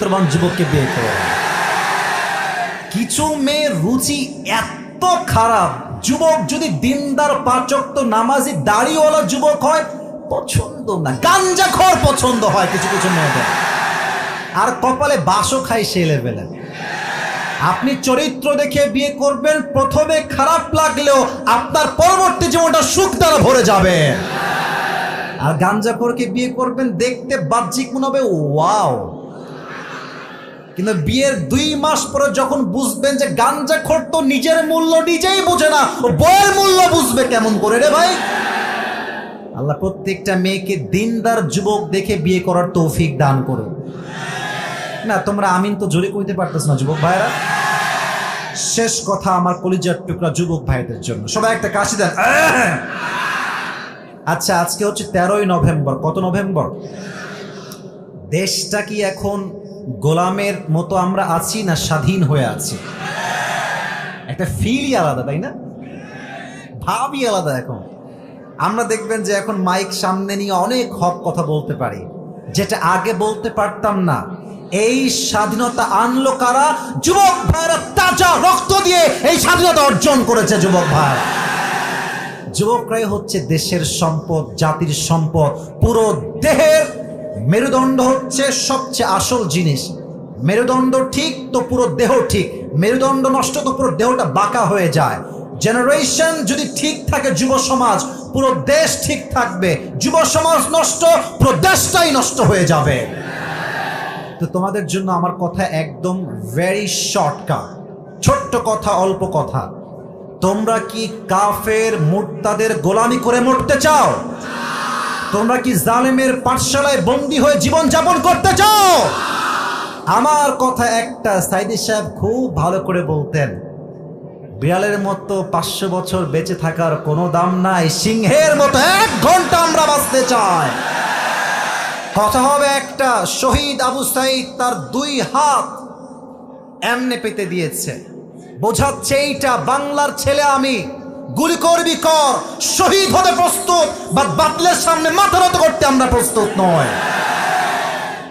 চরিত্রবান যুবককে বিয়ে করো কিছু মেয়ের রুচি এত খারাপ, যুবক যদি দিনদার পাচক নামাজি দাড়িওয়ালা যুবক হয়, পছন্দ না। গাঞ্জা খর পছন্দ হয় কিছু কিছু মেয়েদের। আর কপালে বাসও খাই সে লেভেলে আপনি চরিত্র দেখে বিয়ে করবেন, প্রথমে খারাপ লাগলেও আপনার পরবর্তী জীবনটা সুখ দ্বারা ভরে যাবে। আর গাঞ্জা গাঞ্জাখোরকে বিয়ে করবেন, দেখতে বাহ্যিক মনে হবে, ওয়াও। কিন্তু বিয়ের দুই মাস পরে যখন বুঝবেন যে গাঞ্জাখোর তো নিজের মূল্য নিজেই বোঝে না, ও বইয়ের মূল্য বুঝবে কেমন করে রে ভাই? আল্লাহ প্রত্যেকটা মেয়েকে দিনদার যুবক দেখে বিয়ে করার তৌফিক দান করো না, তোমরা আমিন তো জোরে কইতে পারতেছ না, যুবক ভাইরা শেষ কথা আমার কলিজার টুকরা যুবক ভাইদের জন্য। সবাই একটা কাশি দেন। আচ্ছা আজকে হচ্ছে তেরোই নভেম্বর। কত নভেম্বর? দেশটা কি এখন গোলামের মতো আমরা আছি না স্বাধীন হয়ে আছি? একটা ফিলই আলাদা, তাই না? ভাবই আলাদা এখন। আমরা দেখবেন যে এখন মাইক সামনে নিয়ে অনেক হক কথা বলতে পারি, যেটা আগে বলতে পারতাম না। এই স্বাধীনতা আনলো কারা? যুবক ভাইরা তাজা রক্ত দিয়ে এই স্বাধীনতা অর্জন করেছে যুবক ভাই। যুবকরাই হচ্ছে দেশের সম্পদ, জাতির সম্পদ, পুরো দেহের মেরুদণ্ড হচ্ছে সবচেয়ে আসল জিনিস। মেরুদণ্ড ঠিক তো পুরো দেহ ঠিক। মেরুদণ্ড নষ্ট তো পুরো দেহটা বাঁকা হয়ে যায়। জেনারেশন যদি ঠিক থাকে যুব সমাজ, পুরো দেশ ঠিক থাকবে। যুব সমাজ নষ্ট, পুরো দেশটাই নষ্ট হয়ে যাবে। তো তোমাদের জন্য আমার কথা একদম ভেরি শর্টকাট ছোট্ট কথা, অল্প কথা। তোমরা কি কাফের মুর্তাদের গোলামি করে মরতে চাও? তোমরা কি জালেমের পাঠশালায় বন্দি হয়ে জীবন যাপন করতে চাও? আমার কথা একটা সাইদি সাহেব খুব ভালো করে বলতেন, বিড়ালের মতো পাঁচশো বছর বেঁচে থাকার কোনো দাম নাই, সিংহের মতো এক ঘণ্টা আমরা বাঁচতে চাই। কথা হবে একটা, শহীদ আবু সাইদ তার দুই হাত এমনে পেতে দিয়েছে। বোঝাচ্ছে এইটা বাংলার ছেলে আমি। গুলি করবি কর। শহীদ হতে প্রস্তুত বা বাতলের সামনে মাথা নত করতে আমরা প্রস্তুত নয়।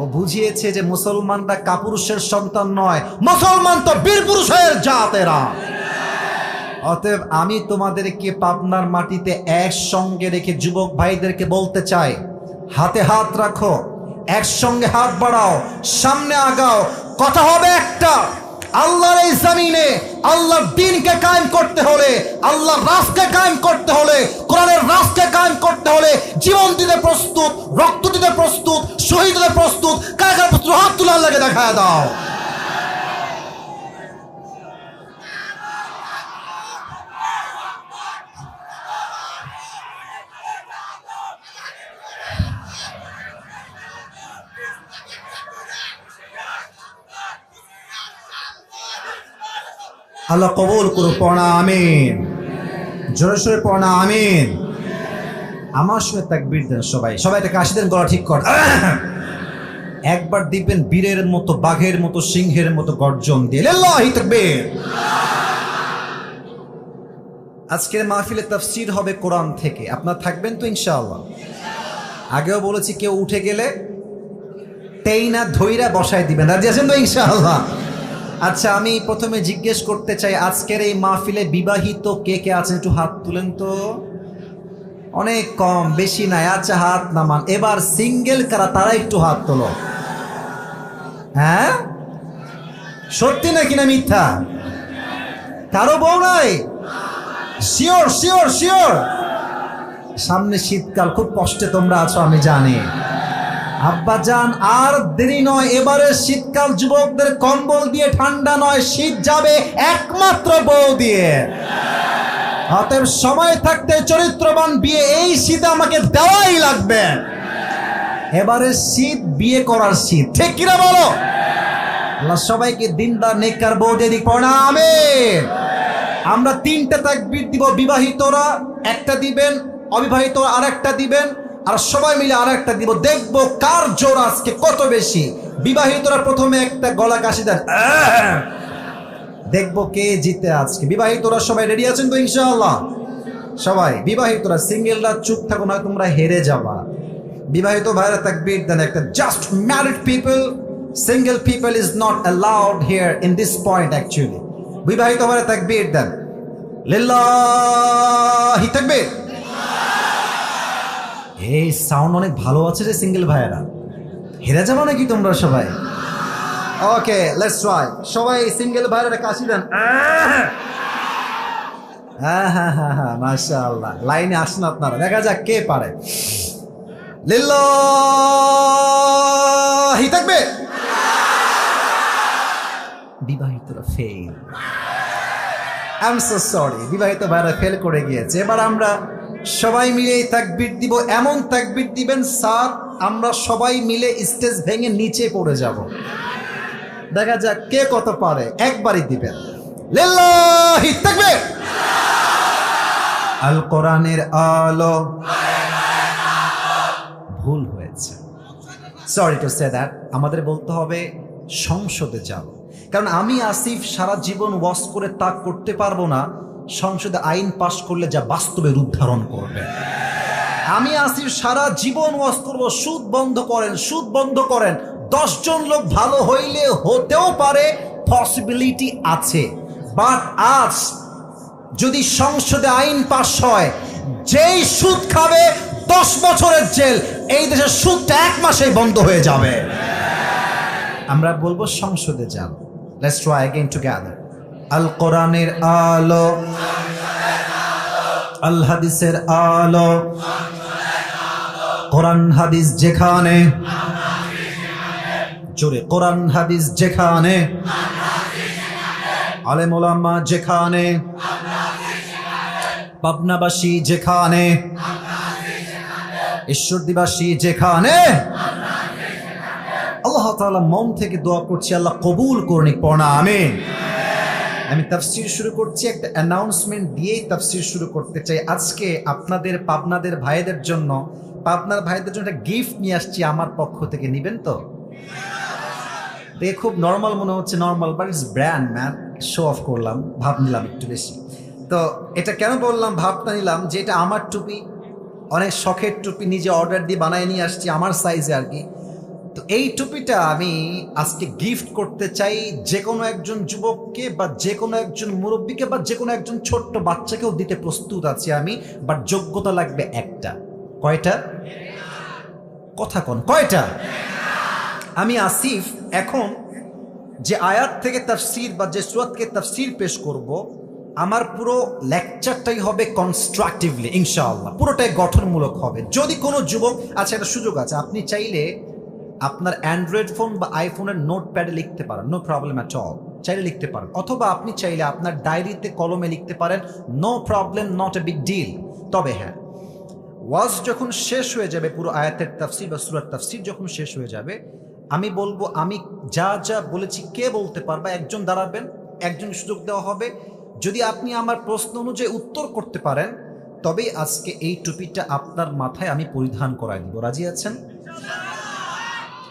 ও বুঝিয়েছে যে মুসলমানরা কাপুরুষের সন্তান নয়। মুসলমান তো বীর পুরুষের জাতেরা। অতএব আমি তোমাদেরকে পাবনার মাটিতে একসঙ্গে রেখে যুবক ভাইদেরকে বলতে চাই, হাতে হাত রাখো, একসঙ্গে হাত বাড়াও, সামনে আগাও। কথা হবে একটা। আল্লাহর এই জমিনে আল্লাহর দিনকে কায়েম করতে হলে, আল্লাহর রাসকে কায়েম করতে হলে, কোরআনের রাসকে কায়েম করতে হলে, জীবন দিতে প্রস্তুত, রক্ত দিতে প্রস্তুত, শহীদ দিতে প্রস্তুত কায় প্রস্তুত? হাত তুলে আল্লাহকে দেখায় দাও। আল্লাহ কবুল করো পড়া, আমিন। জোরে সোরে পড়া, আমিন। আমার সঙ্গে তাকবীর দেন সবাই। সবাই একটা কাশি দেন, গলা ঠিক কর। একবার দিবেন বীরের মতো, বাঘের মতো, সিংহের মতো গর্জন দিয়ে। তাকবীর। আজকের মাহফিলে তাফসীর হবে কোরআন থেকে। আপনার থাকবেন তো ইনশাআল্লাহ। আগেও বলেছি, কেউ উঠে গেলে তেই না ধৈরা বসায় দিবেন। রাজি আছেন তো ইনশাআল্লাহ? আচ্ছা আমি প্রথমে জিজ্ঞেস করতে চাই, আজকের এই মাহফিলে বিবাহিত কে কে আছেন? একটু হাত তুলেন তো। অনেক কম, বেশি নাই। আচ্ছা হাত নামান। এবার সিঙ্গেল কারা, তারা একটু হাত তোলো। হ্যাঁ? সত্যি নাকি না মিথ্যা? কারও বউ নাই? শিওর শিওর শিওর সামনে শীতকাল, খুব কষ্টে তোমরা আছো, আমি জানি। আব্বা যান আর দেরি নয়, এবারে শীতকাল যুবকদের কম্বল দিয়ে ঠান্ডা নয়, শীত যাবে একমাত্র বউ দিয়ে। অতএব সময় থাকতে চরিত্রবান বিয়ে, এই শীতে আমাকে দেওয়াই লাগবে। এবারে শীত, বিয়ে করার শীত, ঠিক কিনা বলো? আল্লাহ সবাইকে দিনদার, নেককার বউ দিয়ে দিক পড়া আমিন। আমরা তিনটা তাকবীর দিব, বিবাহিতরা একটা দিবেন অবিবাহিত আর একটা দিবেন আর সবাই মিলে আর একটা দিব। দেখব কার জোর আজকে কত বেশি। বিবাহিতরা প্রথমে একটা গলা কাশি দেন! দেখব কে জিতে আজকে। বিবাহিতরা সবাই রেডি আছেন তো ইনশাআল্লাহ? সবাই, বিবাহিতরা সিঙ্গেলরা চুপ থাকো না, তোমরা হেরে যাবা। বিবাহিত ভাইরা তাকবীর দেন একটা just married people single people is not allowed here in this point actually বিবাহিত হলে তাকবীর দেন, লিল্লাহি তাকবীর। এই সাউন্ড অনেক ভালো আছে রে সিঙ্গেল ভাইয়েরা। হেরে যাব নাকি তোমরা সবাই? ওকে লেটস ট্রাই সবাই সিঙ্গেল ভাইয়েরা কাশি দেন। হ্যাঁ হ্যাঁ হ্যাঁ হ্যাঁ মাশাআল্লাহ। লাইনে আসেন আপনারা, দেখা যাক কে পারে। লিল্লাহি তাকবীর বিবাহিতরা fail I am so sorry বিবাহিত ভাইরা ফেল করে গিয়েছে। এবার আমরা সবাই মিলে এই তাকবির দিব। এমন তাকবির দিবেন, স্যার, আমরা সবাই মিলে স্টেজ ভেঙে নিচে পড়ে যাব। দেখা যাক কে কত পারে, একবারই দিবেন। আল কোরআনের আলো। ভুল হয়েছে। সরি টু সে দ্যাট আমাদের বলতে হবে সংসদে যাব কারণ আমি আসিফ সারা জীবন ওয়াশ করে তা করতে পারব না। সংসদে আইন পাশ করলে যা বাস্তবে রূপ ধারণ করবে। আমি আসি সারা জীবন ওয়াজ করব, সুদ বন্ধ করেন, সুদ বন্ধ করেন। দশজন লোক ভালো হইলে হতেও পারে পসিবিলিটি আছে। বাট আজ যদি সংসদে আইন পাশ হয়, যেই সুদ খাবে দশ বছরের জেল, এই দেশের সুদটা এক মাসেই বন্ধ হয়ে যাবে। আমরা বলব সংসদে যান। লেটস ট্রাই অ্যাগেইন টুগেদার আল কোরআনের আলো। আল হাদিসের আলো। কোরআন হাদিস যেখানে, জোরে, কোরআন হাদিস যেখানে আলেম যেখানে, পাবনাবাসী যেখানে, ঈশ্বরদিবাসী যেখানে, আল্লাহ তাআলা মন থেকে দোয়া করছি, আল্লাহ কবুল করুন পড়া আমি আমি তাফসির শুরু করছি, একটা অ্যানাউন্সমেন্ট দিয়েই তাফসির শুরু করতে চাই। আজকে আপনাদের, পাবনাদের ভাইদের জন্য, পাবনার ভাইদের জন্য একটা গিফট নিয়ে আসছি আমার পক্ষ থেকে। নিবেন তো? দেখে খুব নর্মাল মনে হচ্ছে normal but it's brand man show off করলাম, ভাব নিলাম একটু বেশি। তো এটা কেন বললাম, ভাবটা নিলাম যে এটা আমার টুপি, অনেক শখের টুপি নিজে অর্ডার দিয়ে বানায় নিয়ে আসছি, আমার সাইজে আর কি। তো এই টুপিটা আমি আজকে গিফট করতে চাই যে কোনো একজন যুবককে বা যে কোনো একজন মুরব্বীকে বা যে কোনো একজন ছোট্ট বাচ্চাকেও দিতে প্রস্তুত আছি আমি বাট যোগ্যতা লাগবে একটা। কয়টা? কথা কোন, কয়টা? আমি আসিফ এখন যে আয়াত থেকে তার তাফসির বা যে সুরাতকে তাফসির পেশ করব, আমার পুরো লেকচারটাই হবে কনস্ট্রাকটিভলি ইনশাআল্লাহ। পুরোটাই গঠনমূলক হবে। যদি কোনো যুবক আচ্ছা একটা সুযোগ আছে। আপনি চাইলে আপনার অ্যান্ড্রয়েড ফোন বা আইফোনের নোট প্যাডে লিখতে পারেন নো প্রবলেম অ্যাট অল চাইলে লিখতে পারেন, অথবা আপনি চাইলে আপনার ডায়েরিতে কলমে লিখতে পারেন no problem not a big deal তবে হ্যাঁ ওয়াজ যখন শেষ হয়ে যাবে পুরো আয়াতের তাফসির বা সুরাত তাফসির যখন শেষ হয়ে যাবে, আমি বলব, আমি যা যা বলেছি কে বলতে পারবে? একজন দাঁড়াবেন একজন সুযোগ দেওয়া হবে। যদি আপনি আমার প্রশ্ন অনুযায়ী উত্তর করতে পারেন, তবেই আজকে এই টুপিটা আপনার মাথায় আমি পরিধান করাই দিব। রাজি আছেন?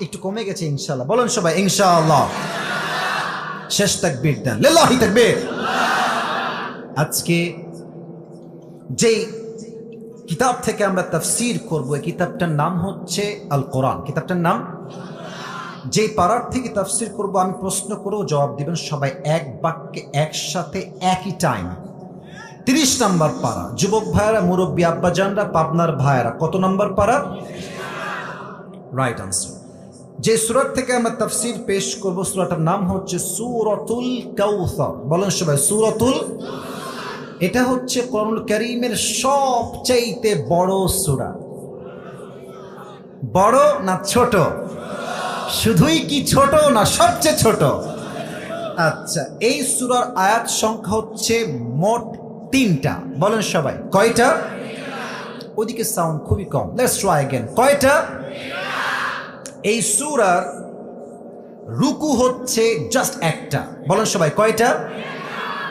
একটু কমে গেছে ইনশাল্লাহ বলেন সবাই, ইনশাআল্লাহ। শেষ তাকবীর দেন। লিল্লাহি তাকবীর। আজকে যেই কিতাব থেকে আমরা তাফসির করব, এই কিতাবটার নাম হচ্ছে আল কোরআন কিতাবটার নাম? যে পাড়ার থেকে তাফসির করব, আমি প্রশ্ন করেও জবাব দিবেন, সবাই এক বাক্যে একসাথে একই টাইম তিরিশ নাম্বার পাড়া। যুবক ভাইয়েরা, মুরব্বী আব্বাজানরা, পাবনার ভাইয়েরা, কত নাম্বার পাড়া? রাইট আনসার যে সুরত থেকে আমরা তাফসির পেশ করব, সুরাটার নাম হচ্ছে সুরতুল কাউসার। বলেন সবাই, সুরতুল এটা হচ্ছে করমুল করিমের সবচাইতে বড় সুরা। বড় না ছোট? শুধুই কি ছোট না সবচেয়ে ছোট? আচ্ছা এই সুরার আয়াত সংখ্যা হচ্ছে মোট তিনটা। বলেন সবাই, কয়টা? ওদিকে সাউন্ড খুবই কম। লেটস ট্রাই অ্যাগেন কয়টা? এই সূরার রুকু হচ্ছে জাস্ট একটা। বলেন সবাই, কয়টা?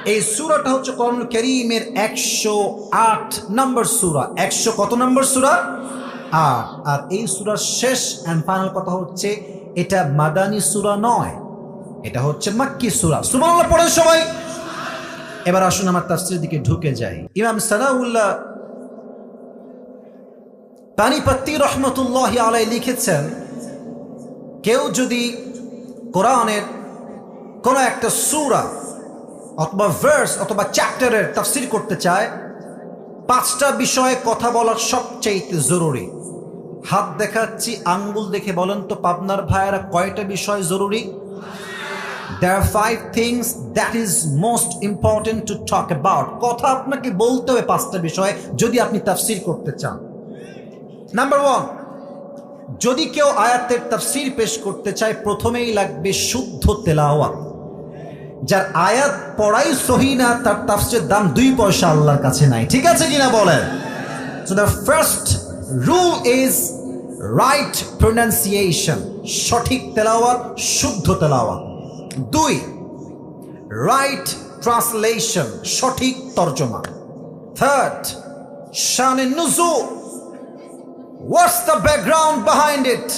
এই সুরাটা হচ্ছে কোরআন করিমের একশো আট নম্বর সুরা। একশো কত নম্বর সুরা? আট। আর এই সুরার শেষ অ্যান্ড ফাইনাল কথা হচ্ছে, এটা মাদানী সুরা নয়, এটা হচ্ছে মাক্কি সুরা। সুবহানাল্লাহ, পড়েন সবাই। এবার আসুন আমার তাফসিরের দিকে ঢুকে যাই। ইমাম সানাউল্লাহ পানিপত্তি রহমতুল্লাহ আলাই লিখেছেন কেউ যদি কোরআনের কোন একটা সূরা অথবা ভার্স অথবা চ্যাপ্টারের তাফসির করতে চায়, পাঁচটা বিষয়ে কথা বলা সবচেয়ে জরুরি। হাত দেখাচ্ছি, আঙ্গুল দেখে বলেন তো পাবনার ভাইয়েরা কয়টা বিষয় জরুরি? There are five things that is most important to talk about. কথা আপনাকে বলতে হবে পাঁচটা বিষয়, যদি আপনি তাফসির করতে চান। নাম্বার ওয়ান যদি কেউ আয়াতের তাফসির পেশ করতে চায়, প্রথমেই লাগবে শুদ্ধ তেলাওয়া যার আয়াত পড়াই সহি না, তার তাফসিরের দাম দুই পয়সা আল্লাহর কাছে নাই। ঠিক আছে কিনা বলেন? So the first rule is right pronunciation সঠিক তেলাওয়াত, শুদ্ধ তেলাওয়াত। দুই রাইট ট্রান্সলেশন সঠিক তর্জমা। থার্ড শানে নুজুল What's the background behind it?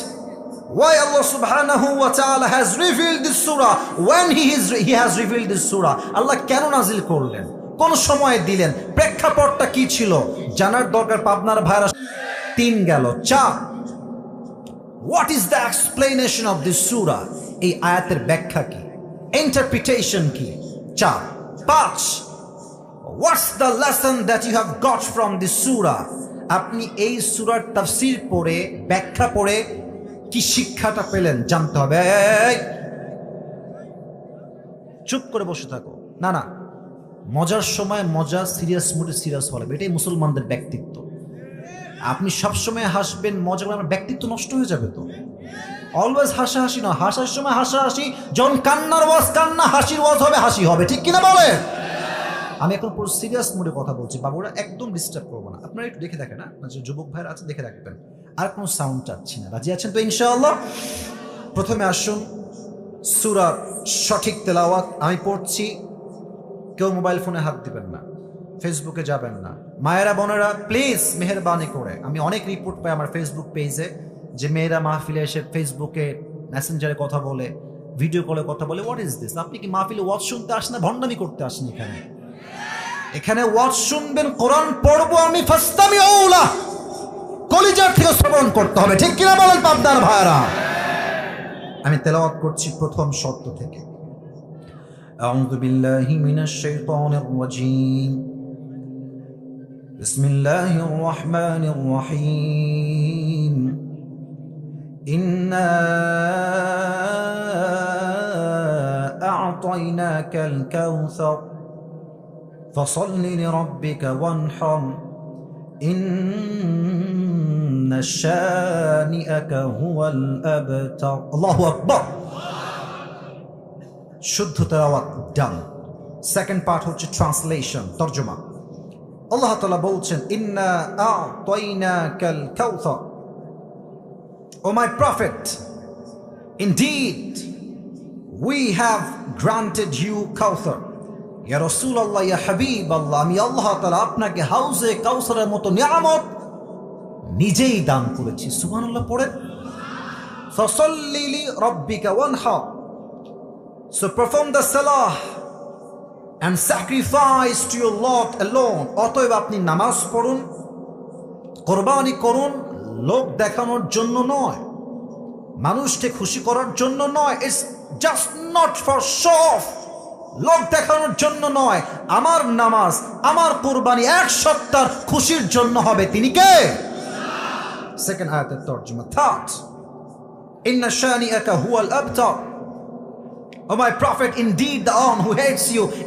Why Allah subhanahu wa ta'ala has revealed this surah? When he, is, he has revealed this surah? Allah কেন নাজিল করলেন? কোন সময় দিলেন? প্রেক্ষাপটটা কি ছিল? জানার দরকার পাবনার ভাইরা তিন গেল। চার what is the explanation of this সুরা এই আয়াতের ব্যাখ্যা কি? ইন্টারপ্রিটেশন কি? চার পাঁচ। What's the lesson that you have got from this সুরা আপনি এই সুরার তাফসির পড়ে, ব্যাখ্যা পড়ে কি শিক্ষাটা পেলেন? জানতে হবে! চুপ করে বসে থাকো। না না। মজার সময় মজা সিরিয়াস মুডে সিরিয়াস লাগবে। এটাই মুসলমানদের ব্যক্তিত্ব। আপনি সবসময় হাসবেন, মজা করে আমার ব্যক্তিত্ব নষ্ট হয়ে যাবে তো। অলওয়েজ হাসাহাসি না হাসার সময় হাসাহাসি, যখন কান্নার ওয়াজ, কান্না, হাসির ওয়াজ হবে, হাসি হবে। ঠিক কিনা বলে আমি এখন পুরো সিরিয়াস মুডে কথা বলছি। বাবুরা, একদম ডিস্টার্ব করব না। আপনারা একটু দেখে দেখেন না যে যুবক ভাইরা আছে, দেখে রাখবেন আর কোনো সাউন্ড চাচ্ছি না। রাজি আছেন তো ইনশাআল্লাহ? প্রথমে আসুন, সুরার সঠিক তেলাওয়াত আমি পড়ছি। কেউ মোবাইল ফোনে হাত দিবেন না। ফেসবুকে যাবেন না। মায়েরা, বোনেরা প্লিজ মেহরবানি করে। আমি অনেক রিপোর্ট পাই আমার ফেসবুক পেজে যে মেয়েরা মাহফিলে এসে ফেসবুকে মেসেঞ্জারে কথা বলে ভিডিও কলে কথা বলে হোয়াট ইজ দিস আপনি কি মাহফিলে ওয়াজ শুনতে আসেন না? ভণ্ডামি করতে আসেন এখানে? এখানে ওয়াজ শুনবেন কোরআন পড়বো আমি ফাস্তামি ওলা কলিজার থেকে শ্রবণ করতে হবে ঠিক কিনা বলেন পাবদার ভাইরা আমি তেলাওয়াত করছি প্রথম শর্ত থেকে أعوذ بالله من الشيطان الرجيم بسم الله الرحمن الرحيم إنا أعطيناك الكوثر فصل لربك وانحر إن شانئك هو الأبتر الله أكبر শুদ্ধ তেলাওয়াত ডান সেকেন্ড পার্ট হচ্ছে ট্রান্সলেশন তর্জমা আল্লাহ তাআলা বলছেন ইন্না আ'তাইনাকাল কাউসার O my prophet indeed we have granted you কাউসার ইয়া রাসূলুল্লাহ, ইয়া হাবিবাল্লাহ, আমি আল্লাহ তাআলা আপনাকে হাউজে কাউসারের মতো নিয়ামত নিজেই দান করেছি। সুবহানাল্লাহ, পড়েন। ফসল্লি লিরাব্বিকা ওয়ানহার So perform the salah and sacrifice to your Lord alone. অতএব আপনি নামাজ পড়ুন, কোরবানি করুন, লোক দেখানোর জন্য নয়, মানুষকে খুশি করার জন্য নয়। It's just not for show off লোক দেখানোর জন্য নয় আমার নামাজ আমার কোরবানি এক সপ্তাহ খুশির জন্য হবে। তিনি কে? সেকেন্ড আয়াতের তর্জমা থার্ড ইন্না শানিআকা হুয়াল আবতার. O my prophet, indeed the arm who hates you.